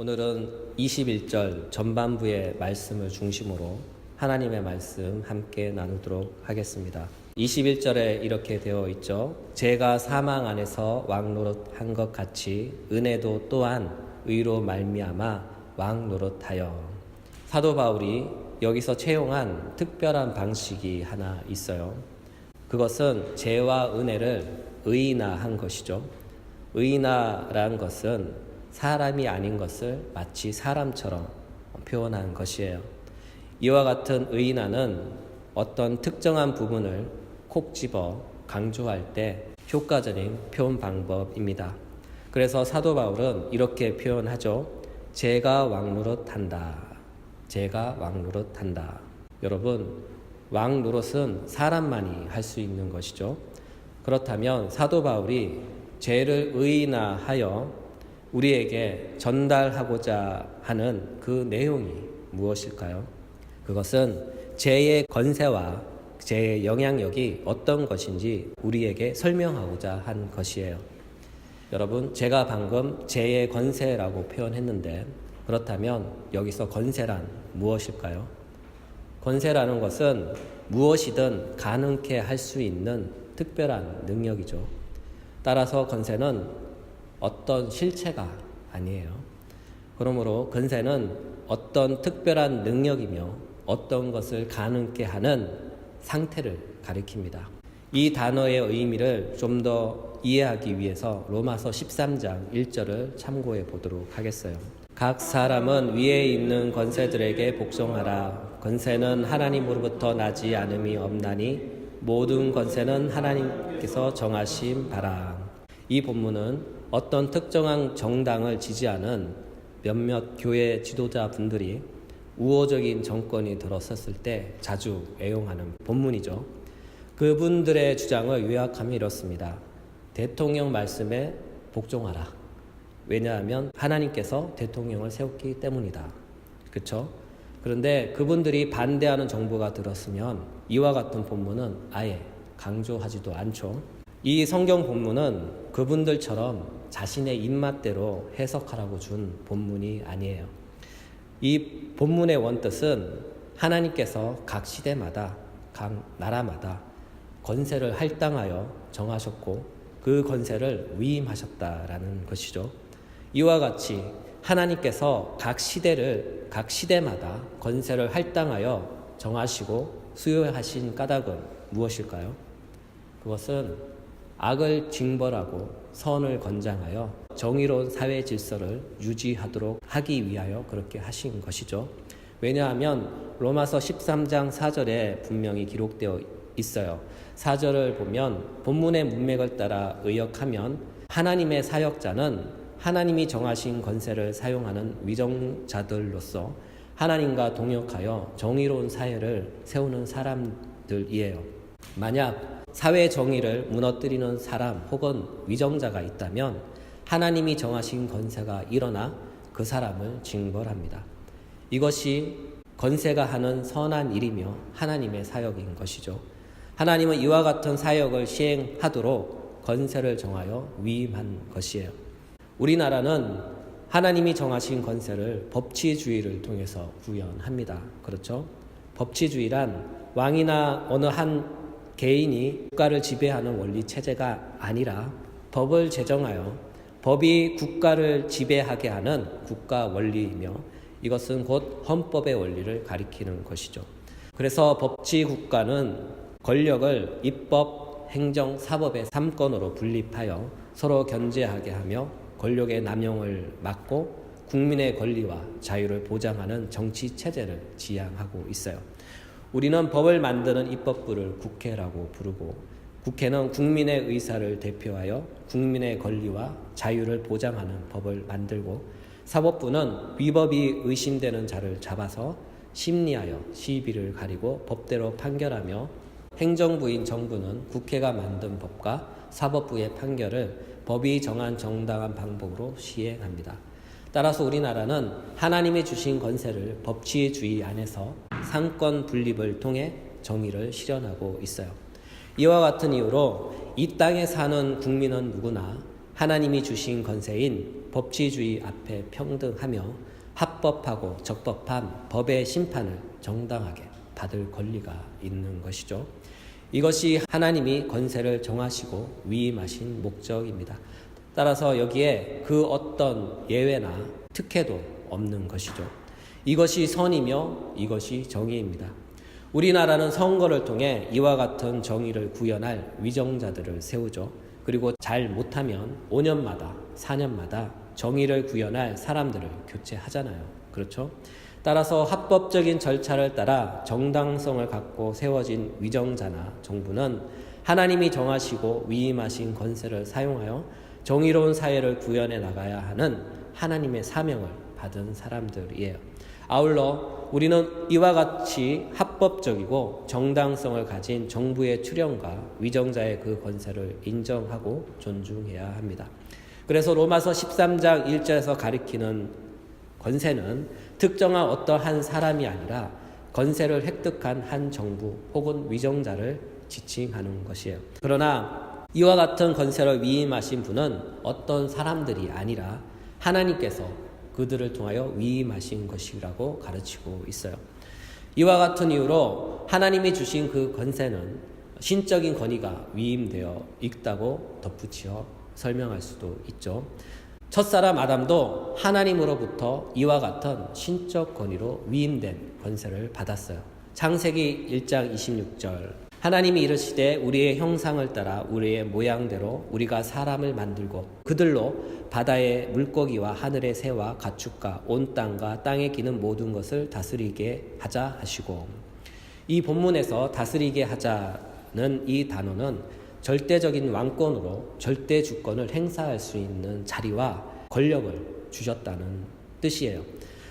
오늘은 21절 전반부의 말씀을 중심으로 하나님의 말씀 함께 나누도록 하겠습니다. 21절에 이렇게 되어 있죠. 제가 사망 안에서 왕 노릇한 것 같이 은혜도 또한 의로 말미암아 왕 노릇하여 사도 바울이 여기서 채용한 특별한 방식이 하나 있어요. 그것은 죄와 은혜를 의인화한 것이죠. 의인화란 것은 사람이 아닌 것을 마치 사람처럼 표현한 것이에요. 이와 같은 의인화는 어떤 특정한 부분을 콕 집어 강조할 때 효과적인 표현 방법입니다. 그래서 사도 바울은 이렇게 표현하죠. 제가 왕노릇한다. 제가 왕노릇한다. 여러분, 왕노릇은 사람만이 할 수 있는 것이죠. 그렇다면 사도 바울이 죄를 의인화하여 우리에게 전달하고자 하는 그 내용이 무엇일까요? 그것은 죄의 건세와 죄의 영향력이 어떤 것인지 우리에게 설명하고자 한 것이에요. 여러분, 제가 방금 죄의 건세라고 표현했는데 그렇다면 여기서 건세란 무엇일까요? 건세라는 것은 무엇이든 가능케 할 수 있는 특별한 능력이죠. 따라서 건세는 어떤 실체가 아니에요. 그러므로 건세는 어떤 특별한 능력이며 어떤 것을 가능케 하는 상태를 가리킵니다. 이 단어의 의미를 좀 더 이해하기 위해서 로마서 13장 1절을 참고해 보도록 하겠어요. 각 사람은 위에 있는 권세들에게 복종하라. 권세는 하나님으로부터 나지 않음이 없나니 모든 권세는 하나님께서 정하신 바라. 이 본문은 어떤 특정한 정당을 지지하는 몇몇 교회 지도자 분들이 우호적인 정권이 들어섰을 때 자주 애용하는 본문이죠. 그분들의 주장을 요약하면 이렇습니다. 대통령 말씀에 복종하라. 왜냐하면 하나님께서 대통령을 세웠기 때문이다. 그렇죠? 그런데 그분들이 반대하는 정부가 들었으면 이와 같은 본문은 아예 강조하지도 않죠. 이 성경 본문은 그분들처럼 자신의 입맛대로 해석하라고 준 본문이 아니에요. 이 본문의 원뜻은 하나님께서 각 시대마다 각 나라마다 권세를 할당하여 정하셨고 그 권세를 위임하셨다라는 것이죠. 이와 같이 하나님께서 각 시대를 각 시대마다 권세를 할당하여 정하시고 수요하신 까닭은 무엇일까요? 그것은 악을 징벌하고 선을 권장하여 정의로운 사회 질서를 유지하도록 하기 위하여 그렇게 하신 것이죠. 왜냐하면 로마서 13장 4절에 분명히 기록되어 있어요. 4절을 보면 본문의 문맥을 따라 의역하면 하나님의 사역자는 하나님이 정하신 권세를 사용하는 위정자들로서 하나님과 동역하여 정의로운 사회를 세우는 사람들이에요. 만약 사회 정의를 무너뜨리는 사람 혹은 위정자가 있다면 하나님이 정하신 권세가 일어나 그 사람을 징벌합니다. 이것이 권세가 하는 선한 일이며 하나님의 사역인 것이죠. 하나님은 이와 같은 사역을 시행하도록 권세를 정하여 위임한 것이에요. 우리나라는 하나님이 정하신 권세를 법치주의를 통해서 구현합니다. 그렇죠? 법치주의란 왕이나 어느 한 개인이 국가를 지배하는 원리 체제가 아니라 법을 제정하여 법이 국가를 지배하게 하는 국가 원리이며 이것은 곧 헌법의 원리를 가리키는 것이죠. 그래서 법치 국가는 권력을 입법, 행정, 사법의 3권으로 분립하여 서로 견제하게 하며 권력의 남용을 막고 국민의 권리와 자유를 보장하는 정치 체제를 지향하고 있어요. 우리는 법을 만드는 입법부를 국회라고 부르고 국회는 국민의 의사를 대표하여 국민의 권리와 자유를 보장하는 법을 만들고 사법부는 위법이 의심되는 자를 잡아서 심리하여 시비를 가리고 법대로 판결하며 행정부인 정부는 국회가 만든 법과 사법부의 판결을 법이 정한 정당한 방법으로 시행합니다. 따라서 우리나라는 하나님이 주신 권세를 법치주의 안에서 상권 분립을 통해 정의를 실현하고 있어요. 이와 같은 이유로 이 땅에 사는 국민은 누구나 하나님이 주신 권세인 법치주의 앞에 평등하며 합법하고 적법한 법의 심판을 정당하게 받을 권리가 있는 것이죠. 이것이 하나님이 권세를 정하시고 위임하신 목적입니다. 따라서 여기에 그 어떤 예외나 특혜도 없는 것이죠. 이것이 선이며 이것이 정의입니다. 우리나라는 선거를 통해 이와 같은 정의를 구현할 위정자들을 세우죠. 그리고 잘 못하면 5년마다, 4년마다 정의를 구현할 사람들을 교체하잖아요. 그렇죠? 따라서 합법적인 절차를 따라 정당성을 갖고 세워진 위정자나 정부는 하나님이 정하시고 위임하신 권세를 사용하여 정의로운 사회를 구현해 나가야 하는 하나님의 사명을 받은 사람들이에요. 아울러 우리는 이와 같이 합법적이고 정당성을 가진 정부의 출현과 위정자의 그 권세를 인정하고 존중해야 합니다. 그래서 로마서 13장 1절에서 가리키는 권세는 특정한 어떠한 사람이 아니라 권세를 획득한 한 정부 혹은 위정자를 지칭하는 것이에요. 그러나 이와 같은 권세를 위임하신 분은 어떤 사람들이 아니라 하나님께서 그들을 통하여 위임하신 것이라고 가르치고 있어요. 이와 같은 이유로 하나님이 주신 그 권세는 신적인 권위가 위임되어 있다고 덧붙여 설명할 수도 있죠. 첫사람 아담도 하나님으로부터 이와 같은 신적 권위로 위임된 권세를 받았어요. 창세기 1장 26절 하나님이 이르시되 우리의 형상을 따라 우리의 모양대로 우리가 사람을 만들고 그들로 바다의 물고기와 하늘의 새와 가축과 온 땅과 땅에 기는 모든 것을 다스리게 하자 하시고 이 본문에서 다스리게 하자는 이 단어는 절대적인 왕권으로 절대 주권을 행사할 수 있는 자리와 권력을 주셨다는 뜻이에요.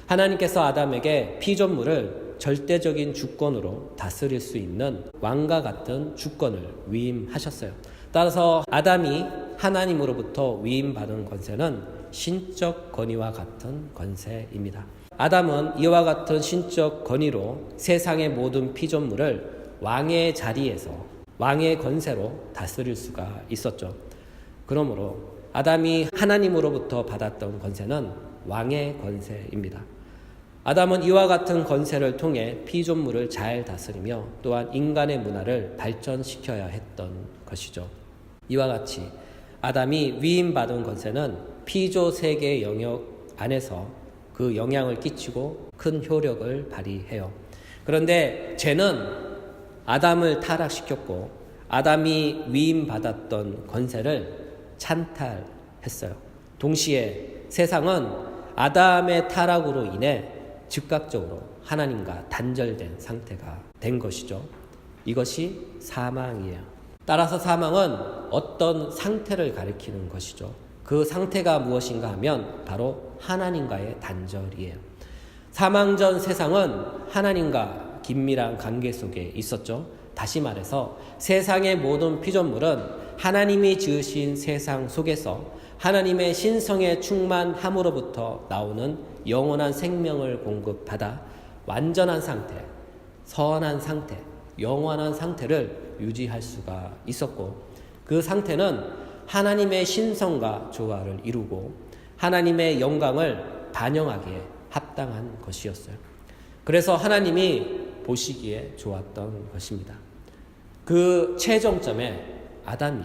하나님께서 아담에게 피조물을 절대적인 주권으로 다스릴 수 있는 왕과 같은 주권을 위임하셨어요. 따라서 아담이 하나님으로부터 위임받은 권세는 신적 권위와 같은 권세입니다. 아담은 이와 같은 신적 권위로 세상의 모든 피조물을 왕의 자리에서 왕의 권세로 다스릴 수가 있었죠. 그러므로 아담이 하나님으로부터 받았던 권세는 왕의 권세입니다. 아담은 이와 같은 권세를 통해 피조물을 잘 다스리며 또한 인간의 문화를 발전시켜야 했던 것이죠. 이와 같이 아담이 위임받은 권세는 피조 세계 영역 안에서 그 영향을 끼치고 큰 효력을 발휘해요. 그런데 죄는 아담을 타락시켰고 아담이 위임받았던 권세를 찬탈했어요. 동시에 세상은 아담의 타락으로 인해 즉각적으로 하나님과 단절된 상태가 된 것이죠. 이것이 사망이에요. 따라서 사망은 어떤 상태를 가리키는 것이죠. 그 상태가 무엇인가 하면 바로 하나님과의 단절이에요. 사망 전 세상은 하나님과 긴밀한 관계 속에 있었죠. 다시 말해서 세상의 모든 피조물은 하나님이 지으신 세상 속에서 하나님의 신성에 충만함으로부터 나오는 영원한 생명을 공급받아 완전한 상태, 선한 상태, 영원한 상태를 유지할 수가 있었고 그 상태는 하나님의 신성과 조화를 이루고 하나님의 영광을 반영하기에 합당한 것이었어요. 그래서 하나님이 보시기에 좋았던 것입니다. 그 최종점에 아담이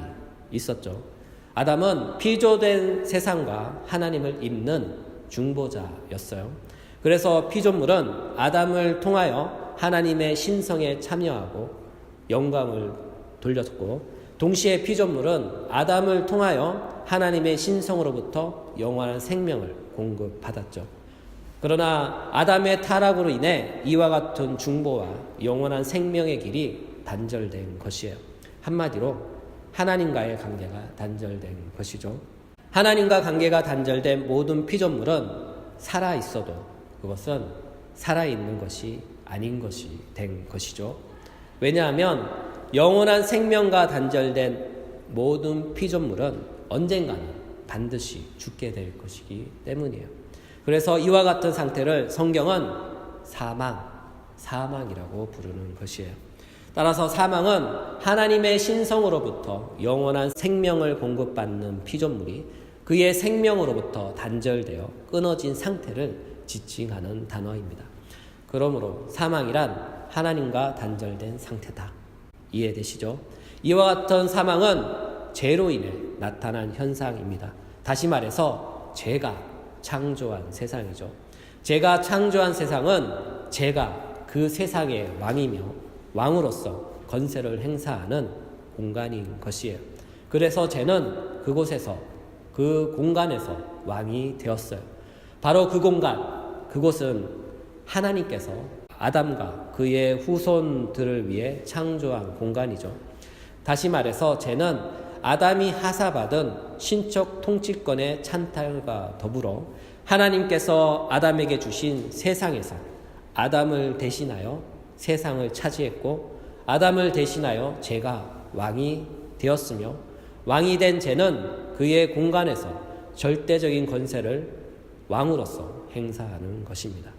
있었죠. 아담은 피조된 세상과 하나님을 잇는 중보자였어요. 그래서 피조물은 아담을 통하여 하나님의 신성에 참여하고 영광을 돌렸고 동시에 피조물은 아담을 통하여 하나님의 신성으로부터 영원한 생명을 공급받았죠. 그러나 아담의 타락으로 인해 이와 같은 중보와 영원한 생명의 길이 단절된 것이에요. 한마디로 하나님과의 관계가 단절된 것이죠. 하나님과 관계가 단절된 모든 피조물은 살아 있어도 그것은 살아 있는 것이 아닌 것이 된 것이죠. 왜냐하면 영원한 생명과 단절된 모든 피조물은 언젠가는 반드시 죽게 될 것이기 때문이에요. 그래서 이와 같은 상태를 성경은 사망, 사망이라고 부르는 것이에요. 따라서 사망은 하나님의 신성으로부터 영원한 생명을 공급받는 피조물이 그의 생명으로부터 단절되어 끊어진 상태를 지칭하는 단어입니다. 그러므로 사망이란 하나님과 단절된 상태다. 이해되시죠? 이와 같은 사망은 죄로 인해 나타난 현상입니다. 다시 말해서 죄가 창조한 세상이죠. 제가 창조한 세상은 제가 그 세상의 왕이며 왕으로서 건세를 행사하는 공간인 것이에요. 그래서 죄는 그곳에서 그 공간에서 왕이 되었어요. 바로 그 공간, 그곳은 하나님께서 아담과 그의 후손들을 위해 창조한 공간이죠. 다시 말해서 죄는 아담이 하사받은 신적 통치권의 찬탈과 더불어 하나님께서 아담에게 주신 세상에서 아담을 대신하여 세상을 차지했고 아담을 대신하여 죄가 왕이 되었으며 왕이 된 죄는 그의 공간에서 절대적인 권세를 왕으로서 행사하는 것입니다.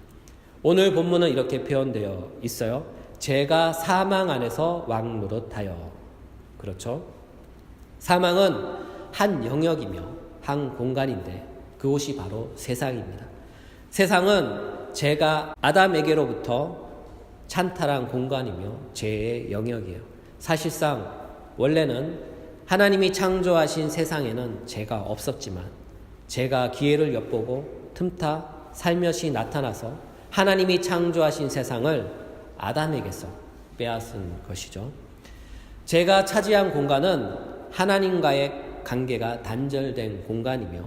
오늘 본문은 이렇게 표현되어 있어요. 죄가 사망 안에서 왕 노릇하여. 그렇죠? 사망은 한 영역이며 한 공간인데 그곳이 바로 세상입니다. 세상은 죄가 아담에게로부터 찬탈한 공간이며 죄의 영역이에요. 사실상 원래는 하나님이 창조하신 세상에는 죄가 없었지만 죄가 기회를 엿보고 틈타 살며시 나타나서 하나님이 창조하신 세상을 아담에게서 빼앗은 것이죠. 제가 차지한 공간은 하나님과의 관계가 단절된 공간이며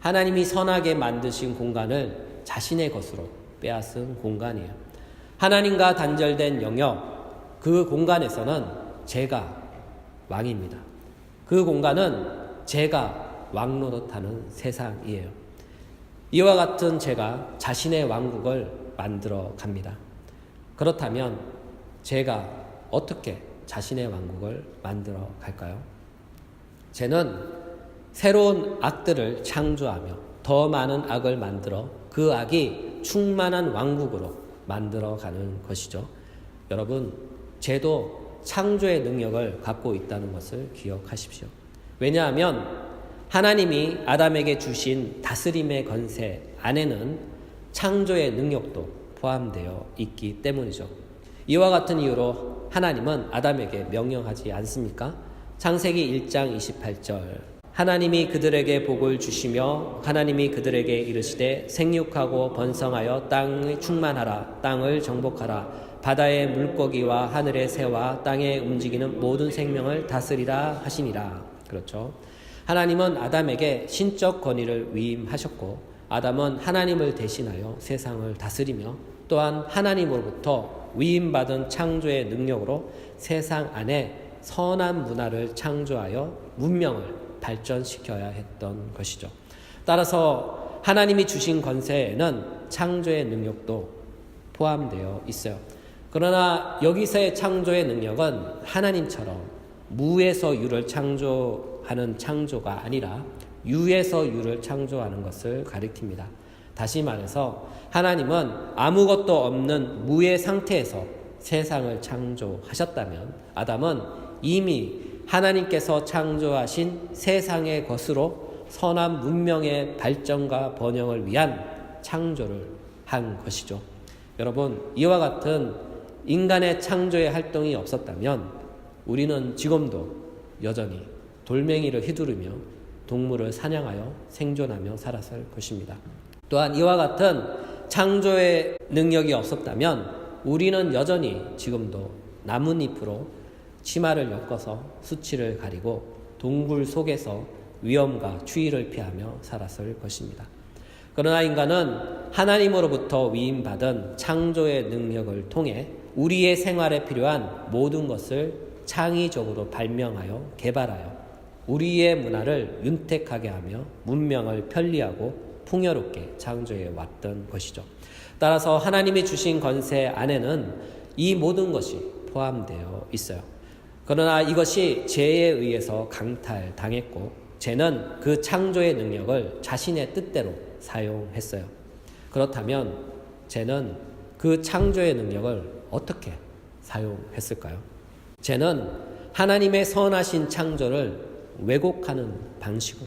하나님이 선하게 만드신 공간을 자신의 것으로 빼앗은 공간이에요. 하나님과 단절된 영역, 그 공간에서는 제가 왕입니다. 그 공간은 제가 왕노릇하는 세상이에요. 이와 같은 제가 자신의 왕국을 만들어 갑니다. 그렇다면 제가 어떻게 자신의 왕국을 만들어 갈까요? 쟤는 새로운 악들을 창조하며 더 많은 악을 만들어 그 악이 충만한 왕국으로 만들어 가는 것이죠. 여러분, 죄도 창조의 능력을 갖고 있다는 것을 기억하십시오. 왜냐하면 하나님이 아담에게 주신 다스림의 건세 안에는 창조의 능력도 포함되어 있기 때문이죠. 이와 같은 이유로 하나님은 아담에게 명령하지 않습니까? 창세기 1장 28절. 하나님이 그들에게 복을 주시며 하나님이 그들에게 이르시되 생육하고 번성하여 땅을 충만하라 땅을 정복하라 바다의 물고기와 하늘의 새와 땅에 움직이는 모든 생명을 다스리라 하시니라. 그렇죠. 하나님은 아담에게 신적 권위를 위임하셨고 아담은 하나님을 대신하여 세상을 다스리며 또한 하나님으로부터 위임받은 창조의 능력으로 세상 안에 선한 문화를 창조하여 문명을 발전시켜야 했던 것이죠. 따라서 하나님이 주신 권세에는 창조의 능력도 포함되어 있어요. 그러나 여기서의 창조의 능력은 하나님처럼 무에서 유를 창조하는 창조가 아니라 유에서 유를 창조하는 것을 가리킵니다. 다시 말해서 하나님은 아무것도 없는 무의 상태에서 세상을 창조하셨다면 아담은 이미 하나님께서 창조하신 세상의 것으로 선한 문명의 발전과 번영을 위한 창조를 한 것이죠. 여러분, 이와 같은 인간의 창조의 활동이 없었다면 우리는 지금도 여전히 돌멩이를 휘두르며 동물을 사냥하여 생존하며 살았을 것입니다. 또한 이와 같은 창조의 능력이 없었다면 우리는 여전히 지금도 나뭇잎으로 치마를 엮어서 수치를 가리고 동굴 속에서 위험과 추위를 피하며 살았을 것입니다. 그러나 인간은 하나님으로부터 위임받은 창조의 능력을 통해 우리의 생활에 필요한 모든 것을 창의적으로 발명하여 개발하여 우리의 문화를 윤택하게 하며 문명을 편리하고 풍요롭게 창조해 왔던 것이죠. 따라서 하나님이 주신 권세 안에는 이 모든 것이 포함되어 있어요. 그러나 이것이 죄에 의해서 강탈당했고 죄는 그 창조의 능력을 자신의 뜻대로 사용했어요. 그렇다면 죄는 그 창조의 능력을 어떻게 사용했을까요? 죄는 하나님의 선하신 창조를 왜곡하는 방식으로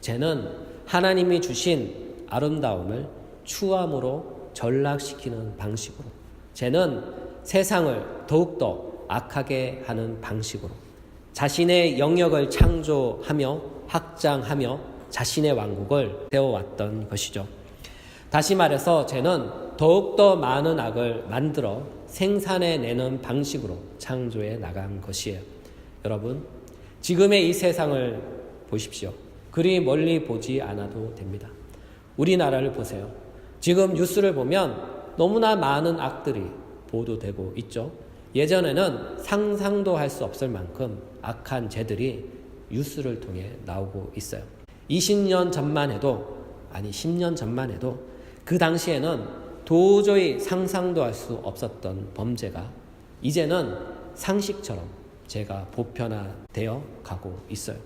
죄는 하나님이 주신 아름다움을 추함으로 전락시키는 방식으로 죄는 세상을 더욱더 악하게 하는 방식으로 자신의 영역을 창조하며 확장하며 자신의 왕국을 세워왔던 것이죠. 다시 말해서 죄는 더욱더 많은 악을 만들어 생산해내는 방식으로 창조해 나간 것이에요. 여러분, 지금의 이 세상을 보십시오. 그리 멀리 보지 않아도 됩니다. 우리나라를 보세요. 지금 뉴스를 보면 너무나 많은 악들이 보도되고 있죠. 예전에는 상상도 할 수 없을 만큼 악한 죄들이 뉴스를 통해 나오고 있어요. 20년 전만 해도, 아니 10년 전만 해도 그 당시에는 도저히 상상도 할 수 없었던 범죄가 이제는 상식처럼 제가 보편화되어 가고 있어요.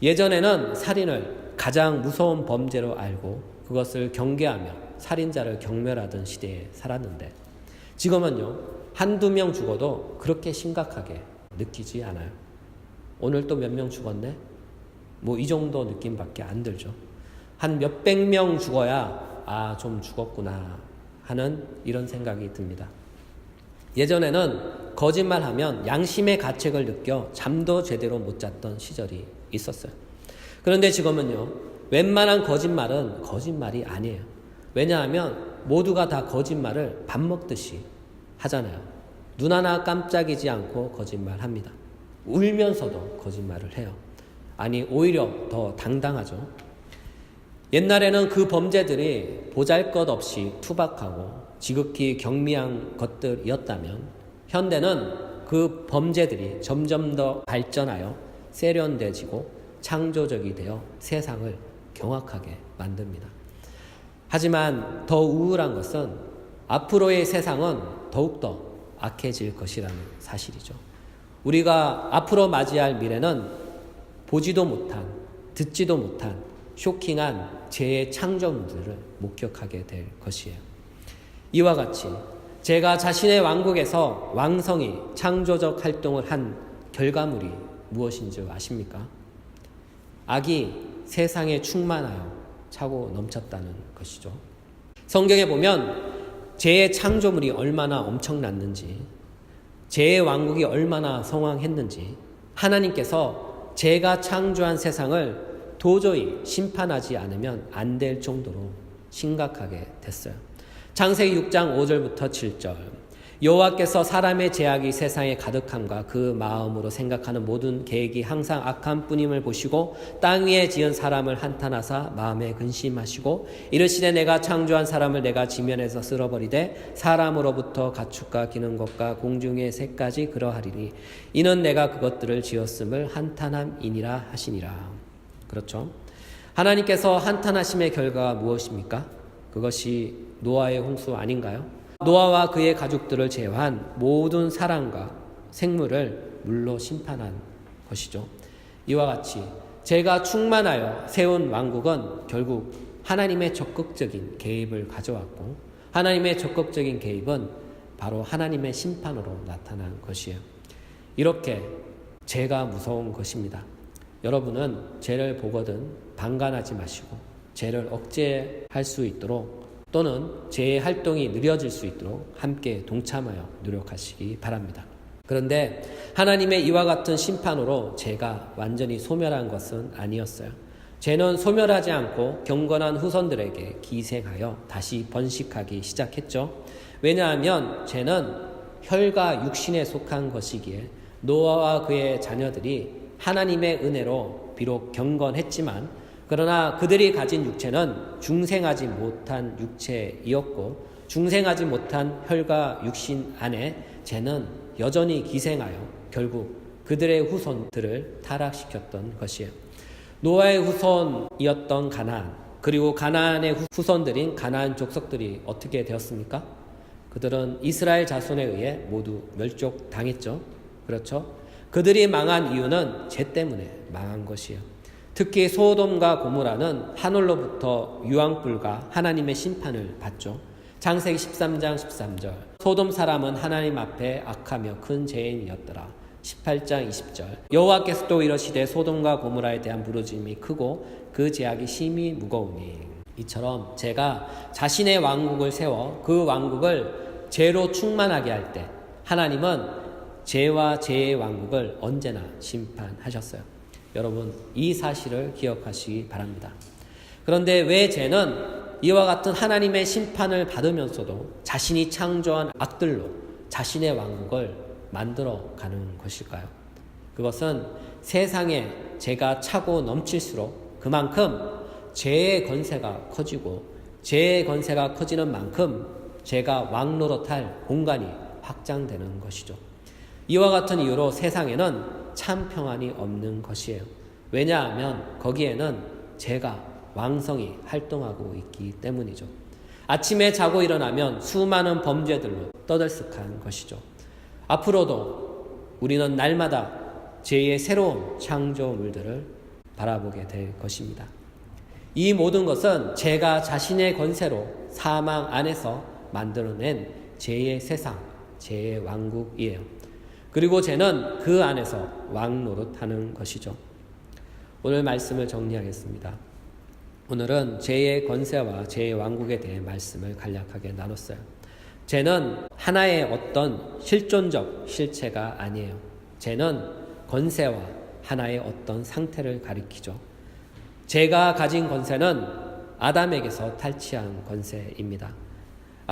예전에는 살인을 가장 무서운 범죄로 알고 그것을 경계하며 살인자를 경멸하던 시대에 살았는데 지금은요, 한두 명 죽어도 그렇게 심각하게 느끼지 않아요. 오늘 또 몇 명 죽었네? 뭐 이 정도 느낌밖에 안 들죠. 한 몇백 명 죽어야 아, 좀 죽었구나 하는 이런 생각이 듭니다. 예전에는 거짓말하면 양심의 가책을 느껴 잠도 제대로 못 잤던 시절이 있었어요. 그런데 지금은요, 웬만한 거짓말은 거짓말이 아니에요. 왜냐하면 모두가 다 거짓말을 밥 먹듯이 하잖아요. 눈 하나 깜짝이지 않고 거짓말 합니다. 울면서도 거짓말을 해요. 아니, 오히려 더 당당하죠. 옛날에는 그 범죄들이 보잘 것 없이 투박하고 지극히 경미한 것들이었다면 현대는 그 범죄들이 점점 더 발전하여 세련돼지고 창조적이 되어 세상을 경악하게 만듭니다. 하지만 더 우울한 것은 앞으로의 세상은 더욱더 악해질 것이라는 사실이죠. 우리가 앞으로 맞이할 미래는 보지도 못한, 듣지도 못한 쇼킹한 재해 창조물들을 목격하게 될 것이에요. 이와 같이 제가 자신의 왕국에서 왕성히 창조적 활동을 한 결과물이 무엇인지 아십니까? 악이 세상에 충만하여 차고 넘쳤다는 것이죠. 성경에 보면 죄의 창조물이 얼마나 엄청났는지, 죄의 왕국이 얼마나 성황했는지, 하나님께서 죄가 창조한 세상을 도저히 심판하지 않으면 안 될 정도로 심각하게 됐어요. 창세기 6장 5절부터 7절. 여호와께서 사람의 제약이 세상에 가득함과 그 마음으로 생각하는 모든 계획이 항상 악한 뿐임을 보시고 땅 위에 지은 사람을 한탄하사 마음에 근심하시고 이르시되 내가 창조한 사람을 내가 지면에서 쓸어버리되 사람으로부터 가축과 기는 것과 공중의 새까지 그러하리니 이는 내가 그것들을 지었음을 한탄함이니라 하시니라. 그렇죠? 하나님께서 한탄하심의 결과가 무엇입니까? 그것이 노아의 홍수 아닌가요? 노아와 그의 가족들을 제외한 모든 사람과 생물을 물로 심판한 것이죠. 이와 같이 제가 충만하여 세운 왕국은 결국 하나님의 적극적인 개입을 가져왔고 하나님의 적극적인 개입은 바로 하나님의 심판으로 나타난 것이에요. 이렇게 죄가 무서운 것입니다. 여러분은 죄를 보거든 방관하지 마시고 죄를 억제할 수 있도록 또는 죄의 활동이 느려질 수 있도록 함께 동참하여 노력하시기 바랍니다. 그런데 하나님의 이와 같은 심판으로 죄가 완전히 소멸한 것은 아니었어요. 죄는 소멸하지 않고 경건한 후손들에게 기생하여 다시 번식하기 시작했죠. 왜냐하면 죄는 혈과 육신에 속한 것이기에 노아와 그의 자녀들이 하나님의 은혜로 비록 경건했지만 그러나 그들이 가진 육체는 중생하지 못한 육체이었고 중생하지 못한 혈과 육신 안에 죄는 여전히 기생하여 결국 그들의 후손들을 타락시켰던 것이에요. 노아의 후손이었던 가나안 그리고 가나안의 후손들인 가나안 족속들이 어떻게 되었습니까? 그들은 이스라엘 자손에 의해 모두 멸족당했죠. 그렇죠? 그들이 망한 이유는 죄 때문에 망한 것이에요. 특히 소돔과 고모라는 하늘로부터 유황불과 하나님의 심판을 받죠. 장세기 13장 13절. 소돔 사람은 하나님 앞에 악하며 큰 죄인이었더라. 18장 20절 여호와께서 또 이러시되 소돔과 고모라에 대한 부르짐이 크고 그 제약이 심히 무거우니 이처럼 제가 자신의 왕국을 세워 그 왕국을 죄로 충만하게 할 때 하나님은 죄와 죄의 왕국을 언제나 심판하셨어요. 여러분 이 사실을 기억하시기 바랍니다. 그런데 왜 죄는 이와 같은 하나님의 심판을 받으면서도 자신이 창조한 악들로 자신의 왕국을 만들어 가는 것일까요? 그것은 세상에 죄가 차고 넘칠수록 그만큼 죄의 건세가 커지고 죄의 건세가 커지는 만큼 죄가 왕노릇할 공간이 확장되는 것이죠. 이와 같은 이유로 세상에는 참 평안이 없는 것이에요. 왜냐하면 거기에는 죄가 왕성히 활동하고 있기 때문이죠. 아침에 자고 일어나면 수많은 범죄들로 떠들썩한 것이죠. 앞으로도 우리는 날마다 죄의 새로운 창조물들을 바라보게 될 것입니다. 이 모든 것은 죄가 자신의 권세로 사망 안에서 만들어낸 죄의 세상, 죄의 왕국이에요. 그리고 죄는 그 안에서 왕 노릇하는 것이죠. 오늘 말씀을 정리하겠습니다. 오늘은 죄의 권세와 죄의 왕국에 대해 말씀을 간략하게 나눴어요. 죄는 하나의 어떤 실존적 실체가 아니에요. 죄는 권세와 하나의 어떤 상태를 가리키죠. 죄가 가진 권세는 아담에게서 탈취한 권세입니다.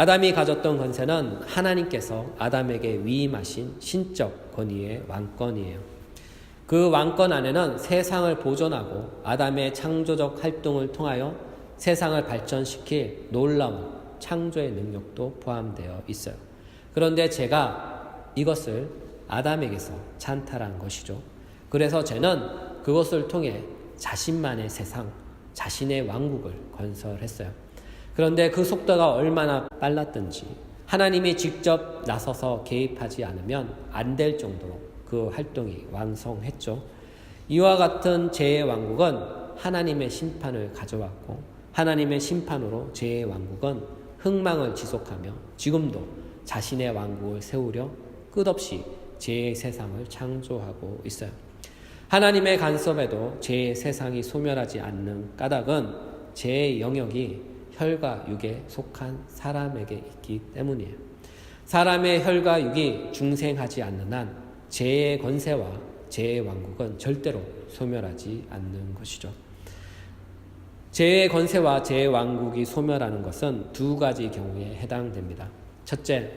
아담이 가졌던 권세는 하나님께서 아담에게 위임하신 신적 권위의 왕권이에요. 그 왕권 안에는 세상을 보존하고 아담의 창조적 활동을 통하여 세상을 발전시킬 놀라운 창조의 능력도 포함되어 있어요. 그런데 제가 이것을 아담에게서 찬탈한 것이죠. 그래서 죄는 그것을 통해 자신만의 세상, 자신의 왕국을 건설했어요. 그런데 그 속도가 얼마나 빨랐든지 하나님이 직접 나서서 개입하지 않으면 안 될 정도로 그 활동이 완성했죠. 이와 같은 죄의 왕국은 하나님의 심판을 가져왔고 하나님의 심판으로 죄의 왕국은 흥망을 지속하며 지금도 자신의 왕국을 세우려 끝없이 죄의 세상을 창조하고 있어요. 하나님의 간섭에도 죄의 세상이 소멸하지 않는 까닭은 죄의 영역이 혈과 육에 속한 사람에게 있기 때문이에요. 사람의 혈과 육이 중생하지 않는 한 죄의 권세와 죄의 왕국은 절대로 소멸하지 않는 것이죠. 죄의 권세와 죄의 왕국이 소멸하는 것은 두 가지 경우에 해당됩니다. 첫째,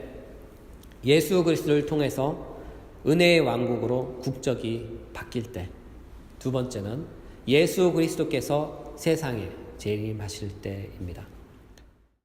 예수 그리스도를 통해서 은혜의 왕국으로 국적이 바뀔 때. 두 번째는 예수 그리스도께서 세상에 재림하실 때입니다.